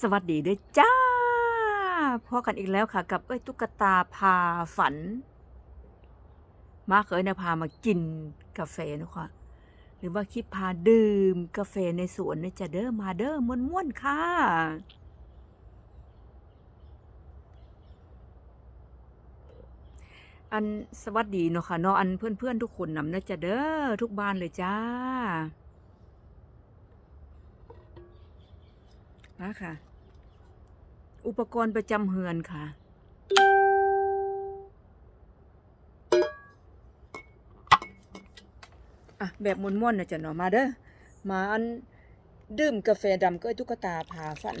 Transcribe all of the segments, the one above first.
สวัสดีด้วยจ้าพอกันอีกแล้วค่ะ กับเอ้ยตุ๊กตาพาฝัน มาเคยนะพามากินกาแฟนะคะหรือว่าคิดพาดื่มกาแฟในสวนนะจะเด้อมาเด้อม่วนๆค่ะ อันสวัสดีเนาะค่ะเนาะอันเพื่อนๆทุกคนนำนะจะเด้อทุกบ้านเลยจ้า มาค่ะ อุปกรณ์ประจำเฮือนค่ะ อะ แบบมวนๆนะจ๊ะเนาะมาเด้อ มาอันดื่มกาแฟดำก็ไอ้ตุ๊กตาพาฝัน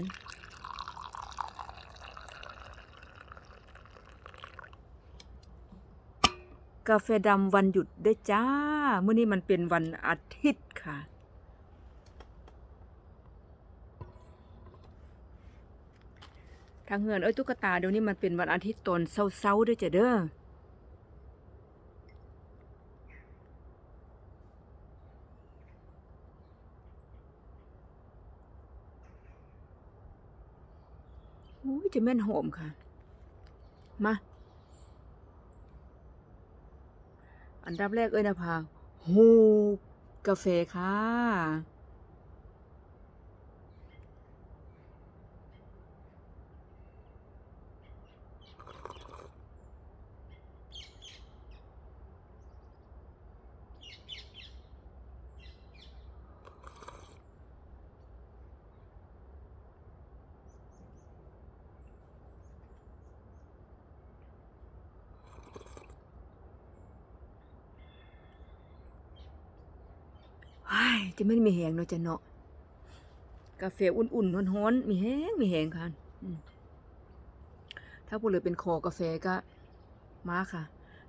กาแฟดำวันหยุดได้จ้า เมื่อนี้มันเป็นวันอาทิตย์ค่ะ ทางเฮือนเอ้ยตุ๊กตาเดี๋ยวนี้มันเป็นวันอาทิตย์ตอนเช้าๆด้วยจ้ะเด้ออุ้ยจะแม่นหอมค่ะ มา อันดับแรกเอ้ยนะพาหูกาแฟค่ะ ไอ้ยจะไม่มีแหงเนาะจะเนาะกาแฟอุ่นๆฮ้อนๆมีแหงมีแหงค่ะถ้าพูดเลยเป็นคอกาแฟก็มาค่ะ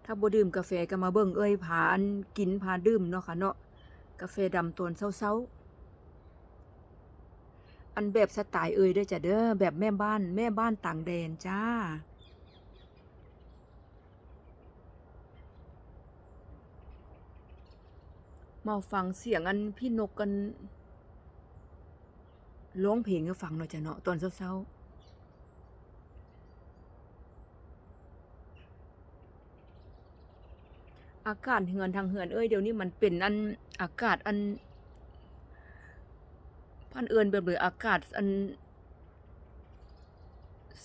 ถ้าบ่ดื่มกาแฟก็มาเบิ่งเอ้ยผาอันกินผาดื่มเนาะค่ะเนาะกาแฟดำตอนเช้าๆอันแบบสไตล์เอ้ยเด้อจ้ะเด้อแบบแม่บ้าน แม่บ้านต่างแดนจ้า มาฟังเสียงอันพี่นกกันร้องเพลงให้ฟังหน่อยจ้ะเนาะตอนเช้าๆอากาศเฮือนทางเฮือนเอ้ยเดี๋ยวนี้มันเป็นอันอากาศอัน พันเอินแบบเลยอากาศอัน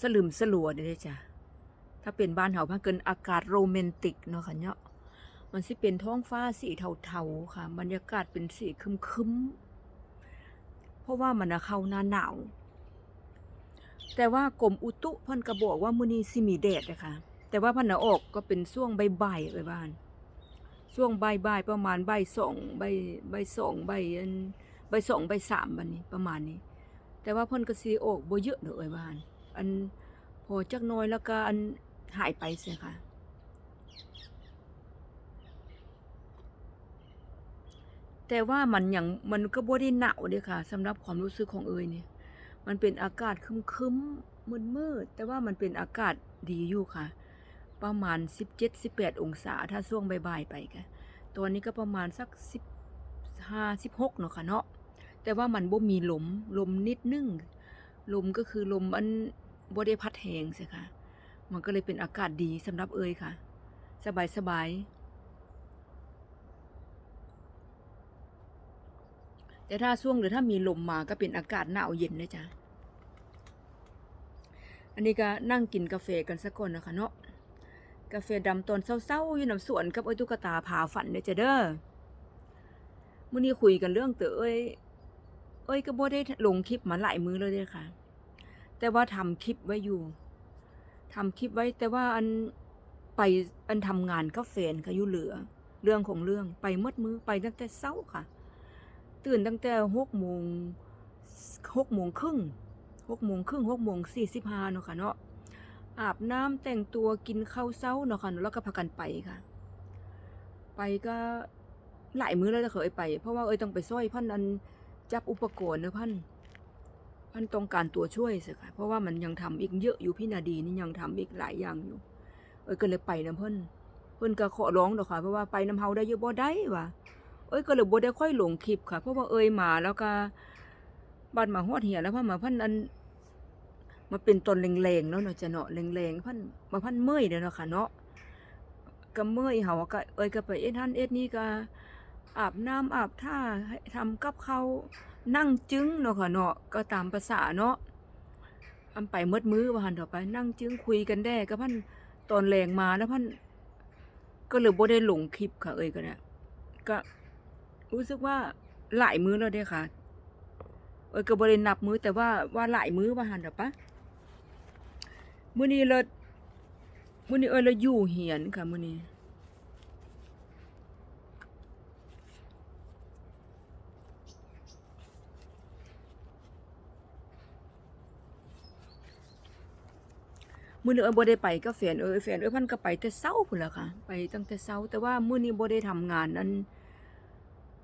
สลืมสลัวเด้จ้ะถ้าเป็นบ้านเฮาพันเกินอากาศโรแมนติกเนาะค่ะเนาะ มันสิเป็นท้องฟ้าสีเทาๆค่ะ บรรยากาศเป็นสีคึมๆ เพราะว่ามันเข้าหน้าหนาว แต่ว่ากรมอุตุเพิ่นก็บอกว่ามื้อนี้สิมีแดดนะคะแต่ว่าพันน่ออกก็เป็นช่วงใบๆเอ้ยบ้าน ช่วงใบๆประมาณใบสองใบ่ายบ่ายสองใบ่ายอันบ่ายสองใบสามบัดนี้ประมาณนี้ แต่ว่าพิ่นก็สิออกบ่เยอะเด้อเอ้ยบ้าน อันพอจักน้อยแล้วก็อันหายไปเสียค่ะ แต่ว่ามันอยังมันก็บ่ได้หนาวเด้ค่ะสำหรับความรู้สึกของเอยเนี่ย มันเป็นอากาศคึมๆมืดๆแต่ว่ามันเป็นอากาศดีอยู่ค่ะ ประมาณ 17-18 องศา ถ้าช่วงบ่ายๆไปก็ตอนนี้ก็ประมาณสัก 15 16เนาะค่ะเนาะแต่ว่ามันบ่มีลมลมนิดนึงลมก็คือลมอันบ่ได้พัดแรงสิค่ะ มันก็เลยเป็นอากาศดีสำหรับเอยค่ะ สบายๆ แต่ถ้าช่วงหรือถ้ามีลมมาก็เป็นอากาศหนาวเย็นนะจ๊ะ อันนี้ก็นั่งกินกาแฟกันสักก่อนนะคะเนาะ กาแฟดำตอนเศร้าๆอยู่น้ำสวนกับไอ้ตุ๊กตาผาฝันเด้อจ้ะเด้อมื้อนี้คุยกันเรื่องเตอเอ้ย เอ้ยก็บ่ได้ลงคลิปมาหลายมื้อเลยเด้อค่ะ แต่ว่าทำคลิปไว้อยู่ทำคลิปไว้แต่ว่าอันไปอันทำงานกับแฟนค่ะอยู่เหลือ เรื่องของเรื่องไปมดมือไปตั้งแต่เช้าค่ะ ตื่นตั้งแต่หกโมงหกโมงครึ่งหกโมงครึ่งหกโมงสี่สิบห้าเนาะค่ะเนาะอาบน้ำแต่งตัวกินข้าวเช้าเนาะค่ะแล้วก็พากันไปค่ะ ไปก็หลายมื้อแล้วจะเคยไป เพราะว่าเอ้ยต้องไปซ้อยพันอันจับอุปกรณ์เนอะพันพันต้องการตัวช่วยสิค่ะเพราะว่ามันยังทำอีกเยอะอยู่พี่นาดีนี่ยังทำอีกหลายอย่างอยู่ เอ้ยก็เลยไปนะเพิ่นเพิ่นก็ขอร้องเดอกค่ะเพราะว่าไปน้ำเฮาได้เยอะบ่ได้ว่ะ เอ้ยก็เลยบ่ได้ค่อยหลงคลิปค่ะ เพราะว่าเอ้ยมาแล้วก็บัดมาฮอดเหียแล้วพอมาพันอันมาเป็นตนแรงๆเนาะเนาะจะเนาะแรงๆพันมาพันเมื่อยเด้อเนาะค่ะเนาะก็เมื่อยเฮาก็เอ้ยก็ไปเอ็ดนั่นเอ็ดนี่ก็อาบน้ำอาบท่าให้ทำกับข้านั่งจึ้งเนาะค่ะเนาะก็ตามภาษาเนาะอำไปมืดมื้อว่าหันต่อไปนั่งจึ้งคุยกันแด้ก็พันตอนแรงมาแล้วพันก็เลยบ่ได้ลงคลิปค่ะเอ้ยก็เนี่ยก็ รู้สึกว่าหลายมื้อแล้วเด้ค่ะ เอ้ยก็บ่ได้นับมื้อแต่ว่าว่าหลายมื้อว่าหั่นดอปะมื้อนี้เรามื้อนี้เอ้ยเราอยู่เหียนค่ะมื้อนี้มื้อนี้เอ้ยบ่ได้ไปกับแฟนเอ้ยแฟนเอ้ยเพิ่นก็ไปแต่เช้าพุ่นล่ะค่ะ ไปตั้งแต่เช้าแต่ว่ามื้อนี้บ่ได้ทำงานอัน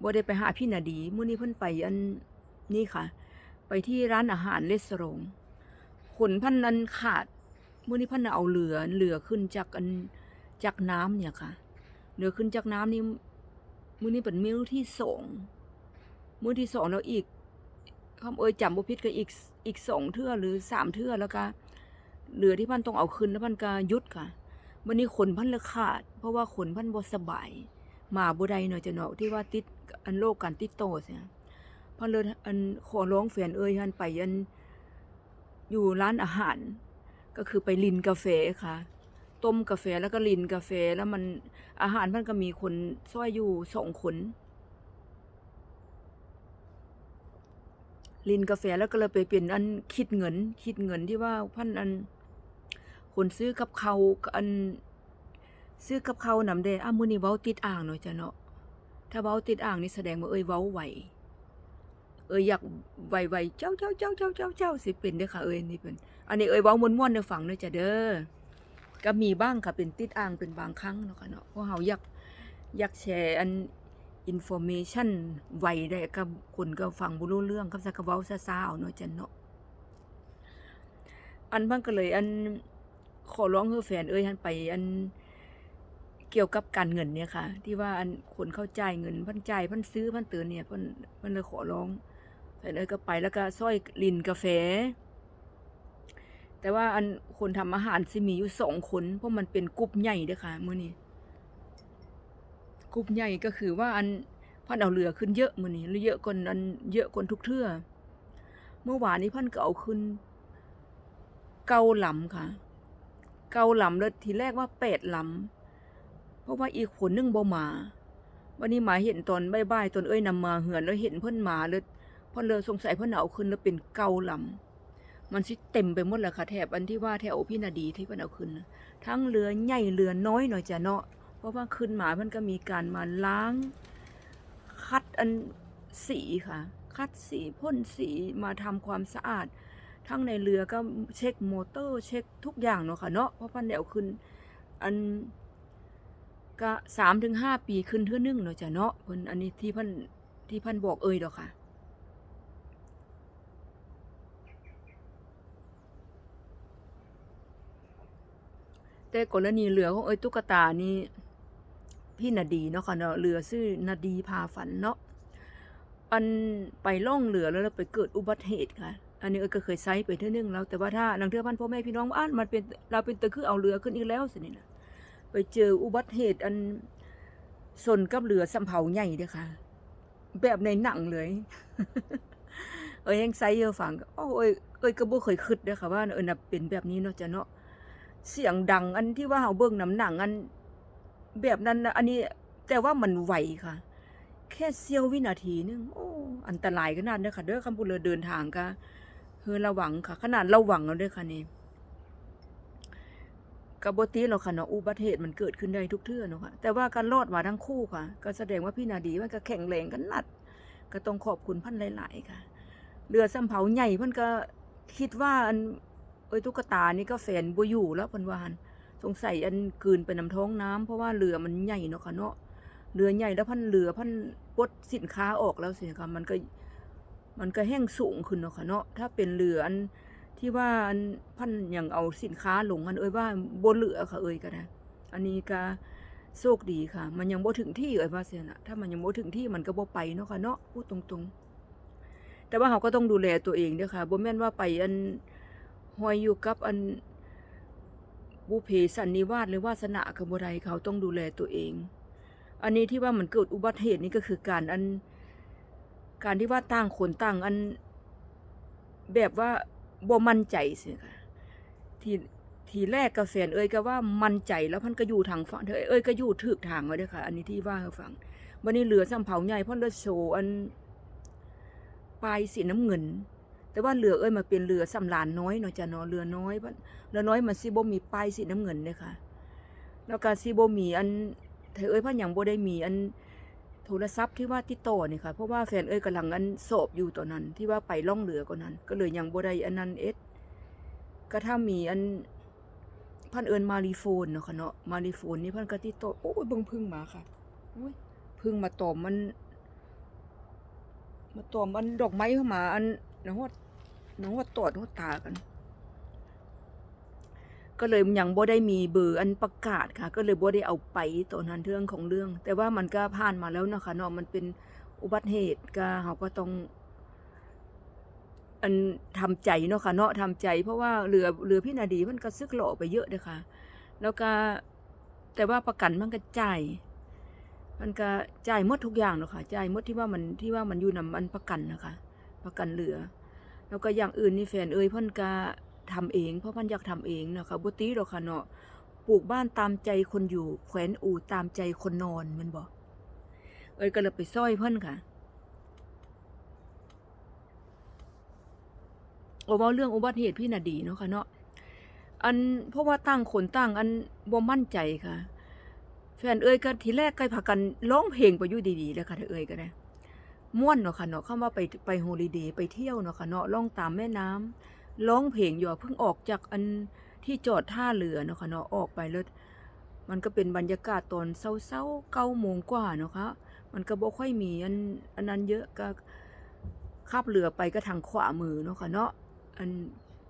บ่ได้ไปหาพี่นาดีมื้อนี้เพิ่นไปอันนี่ค่ะ ไปที่ร้านอาหารเลสโรงขนพันนั้นขาดเมื่อนี้พันเอาเรือเรือขึ้นจากอันจากน้ำเนี่ยค่ะเรือขึ้นจากน้ำนี่มื้อนี้เป็นมื้อที่สองมื้อที่สองแล้วอีกคำเอ่ยจำบ่ผิดก็อีกอีกสองเทื่อหรือสามเทื่อแล้วก็เรือที่พันต้องเอาขึ้นแล้วพันก็ยุดค่ะวันนี้ขนพันเลยขาด เพราะว่าขนพันบ่สบาย มาบ่ได้เนาะจะเนาะที่ว่าติด อันโรคการติดต่อเสียพอเลยอันขอร้องแฟนเอ้ยฮันไปอันอยู่ร้านอาหาร ก็คือไปลินกาแฟค่ะ ต้มกาแฟแล้วก็ลินกาแฟแล้วมันอาหารมันก็มีคนซ้อยอยู่สองคนลินกาแฟแล้วก็เลยไปเป็นอันคิดเงิน คิดเงินที่ว่าพันอัน คนซื้อกับเขาอัน ซื้อกับเขาวนำเดอ้ามือนี่เว้าติดอ่างเนาะจ้ะเนาะ ถ้าเว้าติดอ่างนี่แสดงว่าเอ้ยเว้าไหว เอ้ยอยากไหวๆเจ้าเจ้าเจ้าเจ้าเจ้าเจ้าสิเป็นเด้อค่ะเอ้ยนี่เป็น อันนี้เอ้ยเว้าม่วนๆในฝั่งเด้อจ้ะเด้อ ก็มีบ้างค่ะเป็นติดอ่างเป็นบางครั้งเนาะค่ะเนาะ เพราะเฮาอยากอยากแชร์อันอินโฟเมชันไวได้กับคนก็ฟังบ่รู้เรื่องกับสักเว้าซ่าๆเอาเนาะจ้ะเนาะ อันเพิ่นก็เลยอันขอร้องเฮือแฟนเอ้ยหันไปอัน เกี่ยวกับการเงินเนี่ยค่ะ ที่ว่าอันคนเข้าใจเงินพิ่นจ่ายเพิ่นซื้อพิ่นเตือนเนี่ยพิ่นเพิ่นเลยขอร้องแฟนเอ้ยก็ไปแล้วก็ซ้อยลินกาแฟ แต่ว่าอันคนทำอาหารสิมีอยู่สองคนเพราะมันเป็นกลุ่มใหญ่เด้อค่ะมื้อนี้กลุ่มใหญ่ก็คือว่าอันพันเอาเรือขึ้นเยอะมื้อนี้เยอะกว่าอันเยอะกว่าทุกเทื่อเมื่อวานนี้พันก็เอาขึ้น เกาลำค่ะ เกาลำแล้วทีแรกว่าแปดลำเพ ราะว่าอีกคนนึงบ่มาวันนี้หมาเห็นตอนบ่ายๆตอนเอ้ยนำมาเหือนแล้วเห็นเพิ่นมาเลยพอเรือสงสัยเพิ่นเอาขึ้นแล้วเป็นเกาลำมันสิเต็มไปหมดแหละค่ะแถบอันที่ว่าแถวพี่นาดีที่เพิ่นเอาขึ้นทั้งเรือใหญ่เรือน้อยหน่อยจ้ะเนาะเพราะว่าขึ้นมาเพิ่นก็มีการมาล้าง คัดอันสีค่ะ คัดสีพ่นสีมาทำความสะอาด ทั้งในเรือก็เช็คมอเตอร์ เช็คทุกอย่างเนาะค่ะเนาะเพราะพันเดี๋ยวขึ้นอัน ก็สามถึงห้าปีขึ้นเทื่อนึงเนาะจ้ะเนาะเพิ่นอันนี้ที่เพันที่เพันบอกเอ่ยดอกค่ะ แต่กรณีเรือของเอ้ยตุ๊กตานี่พี่นาดีเนาะค่ะเนาะเรือชื่อนาดีพาฝันเนาะอันไปล่องเรือแล้วเราไปเกิดอุบัติเหตุค่ะอันนี้เอ้ยก็เคยไซไปเท่านึงแล้วแต่ว่าถ้านังเทือพันพ่อแม่พี่น้องอ่านมันเป็นเราเป็นตะคือเอาเรือขึ้นอีกแล้วสินี่นะ ไปเจออุบัติเหตุอันสนกับเรือสำเภาใหญ่เด้อค่ะ แบบในหนังเลย เอ้ยยังไซเยอะฟังโอ้เอ้ยเอ้ยก็บ่เคยคิดเด้อค่ะว่าเออน่ะเป็นแบบนี้เนาะจ้ะเนาะเสียงดังอันที่ว่าเฮาเบิ่งน้ำหนังอันแบบนั้นอันนี้แต่ว่ามันไวค่ะ แค่เสี้ยววินาทีนึงโอ้อันตรายขนาดเด้อค่ะเด้อคำพูดเลยเดินทางก็เฮือระวังค่ะ ขนาดระวังแล้วเด้อค่ะนี่ กบ่ติหรอกค่ะเนาะอุบัติเหตุมันเกิดขึ้นได้ทุกเทื่อเนาะค่ะแต่ว่าการรอดมาทั้งคู่ค่ะ ก็แสดงว่าพี่นาดีมันก็แข็งแรงกันนัด ก็ต้องขอบคุณพันหลาย ๆ ค่ะ เรือสำเภาใหญ่พิ่นก็คิดว่าอันเอ้ยตุ๊กตานี่ก็แฟนบ่อยู่แล้วพิ่นวานสงสัยอันกืนไปน้ำท้องน้ำเพราะว่าเรือมันใหญ่เนาะค่ะเนาะเรือใหญ่แล้วพันเรือพันปลดสินค้าออกแล้วสิค่ะมันก็ มันก็แห้งสูงขึ้นเนาะค่ะเนาะถ้าเป็นเรืออัน ที่ว่าอันพันอย่างเอาสินค้าหลงอันเอ้ยว่าบ่เหลือค่ะเอ้ยก็ได้อันนี้ก็โชคดีค่ะ มันยังบ่ถึงที่เอ้ยว่าเสียน่ะถ้ามันยังบ่ถึงที่มันก็บ่ไปเนาะค่ะเนาะพูดตรงๆ แต่ว่าเราก็ต้องดูแลตัวเองด้อค่ะบ่แม่นว่าไปอันห้อยอยู่กับอันบุเพสันนิวาสหรือวาสนากับบ่ได้เขาต้องดูแลตัวเอง อันนี้ที่ว่ามันเกิดอุบัติเหตุนี่ก็คือการอันการที่ว่าต่างคนต่างอันแบบว่า บ่มั่นใจสิค่ะทีทีแรกกาแฟนเอ้ยก็ว่ามั่นใจแล้วพันก็อยู่ทางฝั่งเธอเอ้ยก็อยู่ถึกทางไว้ด้อค่ะ อันนี้ที่ว่าให้ฟังวันนี้เหลือสำเผาใหญ่พ่นเลือโชว์อันปลายสีน้ำเงิน แต่ว่าเรือเอ้ยมาเป็นเรือสำลานน้อยเนาะจ้ะเนาะเรือน้อยพันเรือน้อยมันสิบ่มีปลายสีน้ำเงินเด้ค่ะ แล้วก็สิบ่มีอันเธอเอ้ยพันยังบ่ได้มีอัน โทรศัพท์ที่ว่าติดต่อนี่ค่ะ เพราะว่าแฟนเอ้ยกำลังอันสอบอยู่ตอนนั้น ที่ว่าไปล่องเรือก่อนนั้น ก็เลยยังบ่ได้อันนั้นเอ็ดก็ถ้ามีอันพันเอิญมารีโฟนเนาะค่ะเนาะมารีโฟนนี่พันก็ติดต่อโอ้ยเบิ่งพึ่งมาค่ะโอ้ยพึ่งมาตอมมัน มาตอมอันดอกไม้เข้ามา อันน้องว่าน้องว่าตอดหัวตากัน ก็เลยยังบ่ได้มีเบอร์อันประกาศค่ะ ก็เลยบ่ได้เอาไปตอนนั้นเรื่องของเรื่อง แต่ว่ามันก็ผ่านมาแล้วนะคะเนาะมันเป็นอุบัติเหตุก็เขาก็ต้อง อันทำใจเนาะค่ะเนาะทำใจ เพราะว่าเรือเรือพี่นาดีมันก็ซึกหล่อไปเยอะเลยค่ะ แล้วก็แต่ว่าประกันมันก็จ่ายมันก็จ่ายหมดทุกอย่างเนาะค่ะจ่ายหมดที่ว่ามันที่ว่ามันอยู่นำมันประกันนะคะ ประกันเรือ แล้วก็อย่างอื่นนี่แฟนเอ่ยเพ่นก็ ทำเอง เพราะเพ่นอยากทำเองนะคะบุตรีหรอกค่ะเนาะปลูกบ้านตามใจคนอยู่ แขวนอู่ตามใจคนนอนมันบอกเอ้ยก็เลยไปซ้อยเพ่นค่ะโอ้เว้าเรื่องอุบัติเหตุพี่น่ะดีเนาะค่ะเนาะอันเพราะว่าตั้งคนตั้งอันบ่มั่นใจค่ะ แฟนเอ้ยก็ทีแรกก็พากันร้องเพลงไปอยู่ดีๆแล้วค่ะเธอเอ้ยก็ได้ม่วนเนาะค่ะเนาะคำว่าไปไปโฮลิเดย์ไปเที่ยวเนาะค่ะเนาะล่องตามแม่น้ำ ร้องเพลงอยู่เพิ่งออกจากอันที่จอดท่าเรือเนาะค่ะเนาะออกไปแล้วมันก็เป็นบรรยากาศตอนเช้าๆเก้าโมงกว่าเนาะค่ะมันก็บ่ค่อยมีอันอันนั้นเยอะก็ขับเรือไปก็ทางขวามือเนาะค่ะเนาะอัน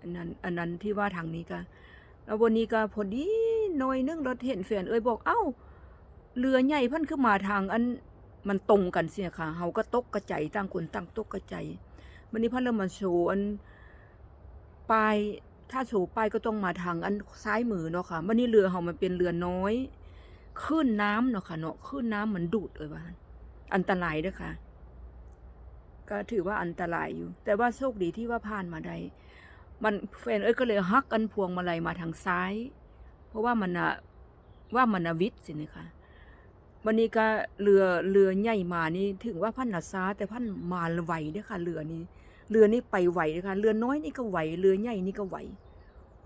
อันนั้นอันนั้นที่ว่าทางนี้ก็แล้ววันนี้ก็พอดีน่อยนึงรถเห็นแฟนเอ้ยบอกเอ้าเรือใหญ่พันขึ้นมาทางอันมันตรงกันเสียค่ะเฮาก็ตกกระใจต่างคนต่างตกกระใจวันนี้พันเริ่มมาโชว์อัน ปลายถ้าโชว์ปก็ต้องมาทางอันซ้ายมือเนาะค่ะวันนี้เรือเฮามันเป็นเรือน้อยขึ้นน้ำเนาะค่ะเนาะขึ้นน้ำมันดูดเลยว่าอันตรายด้อค่ะ ก็ถือว่าอันตรายอยู่ แต่ว่าโชคดีที่ว่าผ่านมาได้มันแฟนเอ้ยก็เลยฮักอันพวงมาลัยมาทางซ้าย เพราะว่ามันอะว่ามันอวิทย์สินะคะวันนี้ก็เรือเรือใหญ่มานี่ถึงว่าพันนาซาแต่พันมาไวเด้อค่ะเรือนี้ เรือนี้ไปไหวเด้อค่ะเรือน้อยนี่ก็ไหวเรือใหญ่นี่ก็ไหว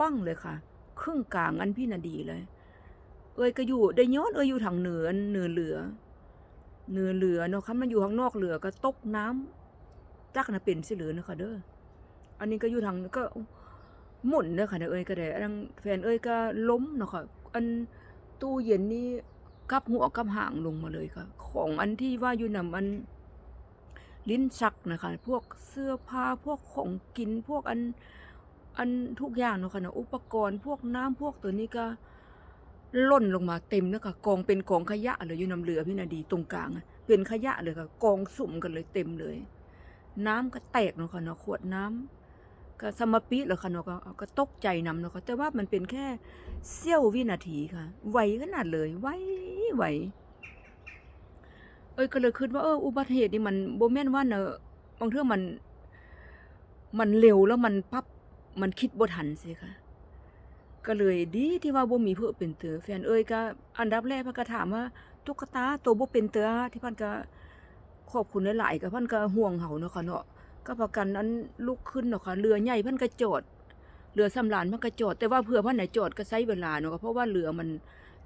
ปั้งเลยค่ะ ครึ่งกลางอันพี่นาดีเลย เอ้ยก็อยู่ได้ย้อนเอ้ยอยู่ทางเหนือเหนือเรือเหนือเรือเนาะค่ะมันอยู่ข้างนอกเรือก็ตกน้ำจักนะเป็นสิเหลือนะคะเด้ออันนี้ก็อยู่ทางก็หมุนเด้อค่ะเด้อเอ้ยก็ได้อันแฟนเอ้ยก็ล้มเนาะค่ะอันตู้เย็นนี่กับหัวกับหางลงมาเลยค่ะ ของอันที่ว่าอยู่นำอัน ลิ้นชักนะคะ พวกเสื้อผ้าพวกของกินพวกอันอันทุกอย่างเนาะค่ะเนาะอุปกรณ์พวกน้ำพวกตัวนี้ก็ล่นลงมาเต็มเนะค่ะกองเป็นกองขยะเลยอยู่นำเรือพี่นาดีตรงกลางเป็นขยะเลยค่ะกองสุ่มกันเลยเต็มเลย น้ำก็แตกเนาะค่ะเนาะขวดน้ำก็สมปิแล้วค่ะเนาะก็ก็ตกใจนำเนาะค่ะแต่ว่ามันเป็นแค่เสี้ยววินาทีค่ะ ไวขนาดเลยไวไว เอ้ยก็เลยคิดว่าเอออุบัติเหตุนี่มันบ่แม่นว่าเนอะบางเทื่อมัน มันเร็วแล้วมันปั๊บมันคิดบ่ทันสิค่ะก็เลยดีที่ว่าบ่มีเพื่อเป็นเตือแฟนเอ้ยก็อันดับแรกพิ่นก็ถามว่าตุ๊กตาตัวบ่เป็นเตือที่พิ่นก็ขอบคุณหลายๆกับเพิ่นก็ห่วงเฮาเนาะค่ะเนาะก็ประกันนั้นลุกขึ้นเนาะค่ะเรือใหญ่พิ่นก็จอดเรือสำราญเพิ่นก็จอดแต่ว่าเผื่อพิ่นไหนจอดก็ใช้เวลาเนาะเพราะว่าเรือมัน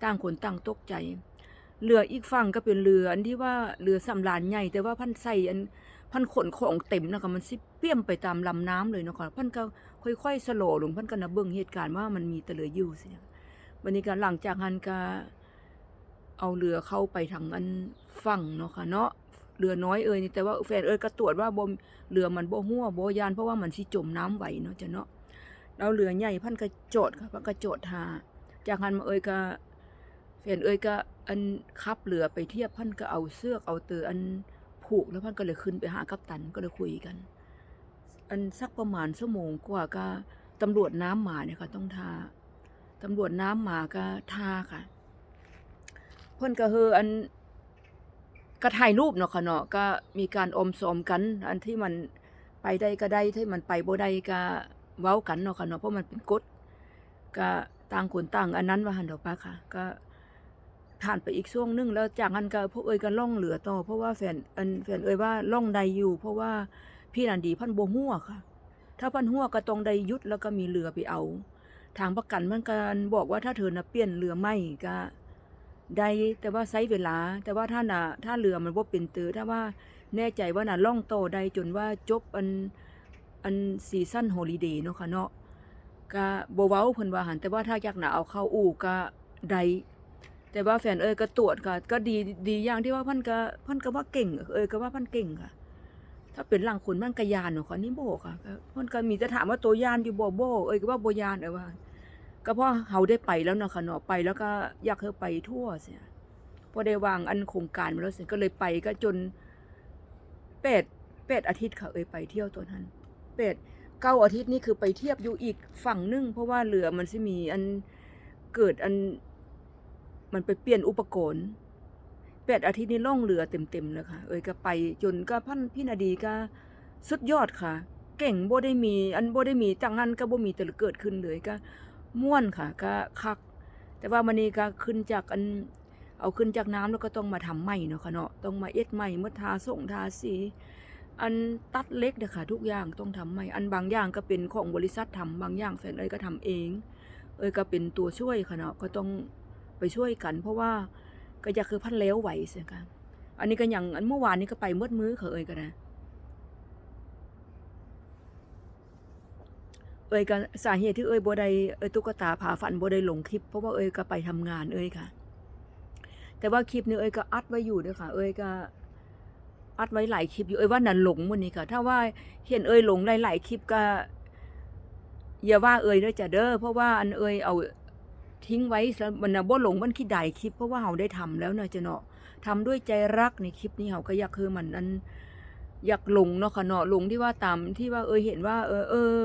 ต่างคนต่างตกใจ เรืออีกฝั่งก็เป็นเรืออันที่ว่าเรือสำราญใหญ่ แต่ว่าพันใส่อันพันขนของเต็มนะคะมันสิเปี้ยมไปตามลำน้ำเลยเนาะค่ะพิ่นก็ค่อยๆสโลลงพิ่นก็นะเบิ่งเหตุการณ์ว่ามันมีแต่เรืออยู่สิวันนี้ก็หลังจากนั้นก็เอาเรือเข้าไปทางอันฝั่งเนาะค่ะเนาะเรือน้อยเอ่ยแต่ว่าแฟนเอ่ยก็ตรวจว่าบมเรือมันบ่หัวบ่ยานเพราะว่ามันสิจมน้ำไหวเนาะจ้ะเนาะแล้วเรือใหญ่พันก็โจดค่ะพันก็โจดหาจากนั้นมาเอ่ยก็ แฟนเอ่ยก็อันขับเรือไปเทียบพันก็เอาเสื้อเอาเตืออันผูกแล้วพันก็เลยขึ้นไปหากัปตันก็เลยคุยกัน อันสักประมาณชั่วโมงกว่าก็ตำรวจน้ำมาเนี่ยค่ะต้องทาตำรวจน้ำมาก็ทาค่ะเพิ่นก็เฮออันก็ถ่ายรูปเนาะค่ะเนาะก็มีการอมสอมกัน อันที่มันไปได้ก็ได้ที่มันไปบ่ได้ก็เว้ากันเนาะค่ะเนาะเพราะมันเป็นกฎก็ต่างคนต่างอันนั้นว่าหันดอกปะค่ะ ก็ ผ่านไปอีกช่วงหนึงแล้วจากนั้นก็พวกเอ้ยก็ล่องเรือต่อ เพราะว่าแฟนอันแฟนเอ้ยว่าล่องใดอยู่ เพราะว่าพี่นันดีพันโบ่ฮู้อะค่ะ ถ้าพันหัวก็ต้องได้ยุดแล้วก็มีเรือไปเอา ทางประกันมันกันบอกว่าถ้าเธอน่ะเปลี่ยนเรือไม่ก็ได้แต่ว่าใช้เวลา แต่ว่าถ้าน่ะถ้าเรือมันบ่าเป็นตือถ้าว่าแน่ใจว่าน่ะล่องโตอได้จนว่าจบอันอันซีซั่นโฮลิเดย์เนาะค่ะเนาะก็บ่เว้าเพิ่นว่าหันแต่ว่าถ้าอยากน่ะเอาเข้าอู่ก็ได้ แต่ว่าแฟนเอ้ยก็ตรวจก็ก็ดีดีอย่างที่ว่าพิ่นก็พิ่นก็ว่าเก่ง เอ้ยก็ว่าพิ่นเก่งค่ะ ถ้าเป็นหลังคนมันก็ยานเนาะค่ะนี่โบค่ะก็มันก็มีแต่ถามว่าตัวยานอยู่บ่โบเอ้ยก็ว่าบ่ยานเอ้ยว่า ก็เพราะเฮาได้ไปแล้วเนาะค่ะเนาะไปแล้วก็อยากให้ไปทั่วเสียพอได้วางอันโครงการมาแล้วเสร็จก็เลยไปก็จนเป็ดเป็ดอาทิตย์ค่ะเอ้ยไปเที่ยวตัวนั้นเป็ดเก้าอาทิตย์นี่คือไปเทียบอยู่อีกฝั่งนึงเพราะว่าเรือมันสิมีอันเกิดอัน มันไปเปลี่ยนอุปกรณ์แปดอาทิตย์นี่ล่องเรือเต็มๆเลยค่ะ เอ้ยก็ไปจนก็พันพี่นาดีก็สุดยอดค่ะ เก่งบ่ได้มี อันบ่ได้มีจังนั้นก็บ่มีแต่เกิดขึ้นเลยก็ม่วนค่ะ ก็คัก แต่ว่ามันนี่ก็ขึ้นจากอันเอาขึ้นจากน้ำแล้วก็ต้องมาทำใหม่เนาะค่ะเนาะต้องมาเอ็ดใหม่เมื่อทาส่งทาสีอันตัดเล็กเด้อค่ะ ทุกอย่างต้องทำใหม่ อันบางอย่างก็เป็นของบริษัททำบางอย่างแฟนเอ้ยก็ทำเอง เอ้ยก็เป็นตัวช่วยค่ะเนาะก็ต้อง ไปช่วยกัน เพราะว่าก็อยากคือพันแล้วไหวเสียค่ะอันนี้ก็อย่างอันเมื่อวานนี้ก็ไปเมื่อมื้อเอ้ยก็นนะเอ้ยก็สาเหตุที่เอ้ยบได้เอ้ยตุ๊กตาผาฝันบได้ลงคลิป เพราะว่าเอ้ยก็ไปทำงานเอ้ยค่ะ แต่ว่าคลิปนี้เอ้ยก็อัดไว้อยู่ด้อค่ะ เอ้ยก็อัดไว้หลายคลิปอยู่เอ้ยว่านั่นหลงมื้อนี้ค่ะ ถ้าว่าเห็นเอ้ยหลงหลายๆคลิปก็อย่าว่าเอ้ยเด้อจ้ะเด้อเพราะว่าอันเอ้ยเอา ทิ้งไว้แล้วมันน่ะบ่หลงมันคิดได้คลิปเพราะว่าเฮาได้ทำแล้วเนาะจ้ะเนาะทำด้วยใจรักในคลิปนี้เฮาก็อยากคือมันอันอยากหลงเนาะค่ะเนาะหลงที่ว่าตามที่ว่าเอ้ยเห็นว่า เออเออ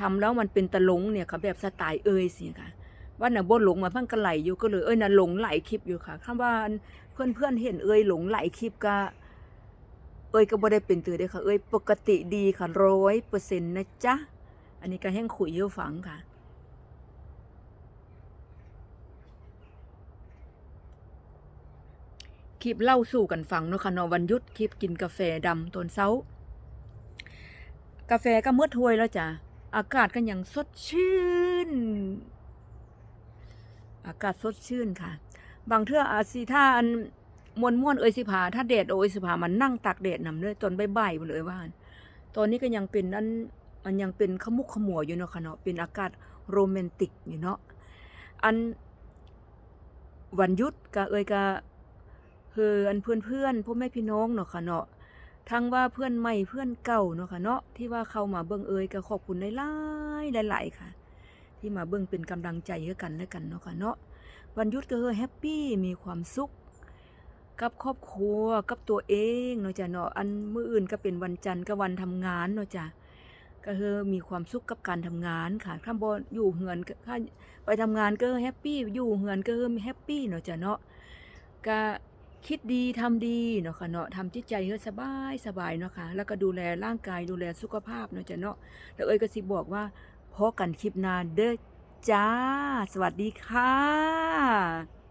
ทำแล้วมันเป็นตะหลงเนี่ยค่ะแบบสไตล์เอยสิค่ะว่าน่ะบ่หลงมาเพิ่นก็ไหลอยู่ก็เลยเอ้ยน่ะหลงไหลคลิปอยู่ค่ะคำว่าเพื่อนเพื่อนเห็นเอ้ยหลงไหลคลิปก็เอ้ยก็บ่ได้เป็นตือเด้ค่ะ เอ้ยปกติดีค่ะร้อยเปอร์เซ็นต์นะจ๊ะ อันนี้ก็แห้งขุยเยอะฟังค่ะ คลิปเล่าสู่กันฟังเนาะค่ะเนาะวันหยุดคลิปกินกาแฟดำตอนเช้า กาแฟก็เมื่อถ้วยแล้วจ้ะอากาศก็ยังสดชื่น อากาศสดชื่นค่ะ บางเทื่ออาจสิถ้าอันมวนม่วนเอ่ยสิพาถ้าแดดโอยสิพามันนั่งตากแดดนำเลยตอนบ่ายๆไปเลยว่านตอนนี้ก็ยังเป็นอันมันยังเป็นขมุกขมัวอยู่เนาะค่ะเนาะเป็นอากาศโรแมนติกอยู่เนาะอันวันยุดก็เอ่ยก็ เฮออันเพื่อนๆพ่อแม่พี่น้องเนาะค่ะเนาะทั้งว่าเพื่อนใหม่เพื่อนเก่าเนาะค่ะเนาะที่ว่าเข้ามาเบิ่งเอ่ยก็ขอบคุณหลายๆหลายๆค่ะ ที่มาเบิ่งเป็นกำลังใจให้กันและกันเนาะค่ะเนาะวันหยุดก็เฮอแฮปปี้มีความสุข กับครอบครัวกับตัวเองเนาะจ้ะเนาะอันมื้ออื่นก็เป็นวันจันทร์ก็วันทำงานเนาะจ้ะก็เฮอมีความสุขกับการทำงานค่ะถ้าบ่อยู่เฮือนก็ถ้าไปทำงานก็แฮปปี้อยู่เฮือนก็เฮอแฮปปี้เนาะจ้ะเนาะก็ คิดดีทำดีเนาะค่ะเนาะทำจิตใจให้สบายสบายเนาะค่ะแล้วก็ดูแลร่างกายดูแลสุขภาพเนาะจ้ะเนาะแล้วเอ้ยก็สิบอกว่าพอกันคลิปหน้าเด้อจ้า สวัสดีค่ะ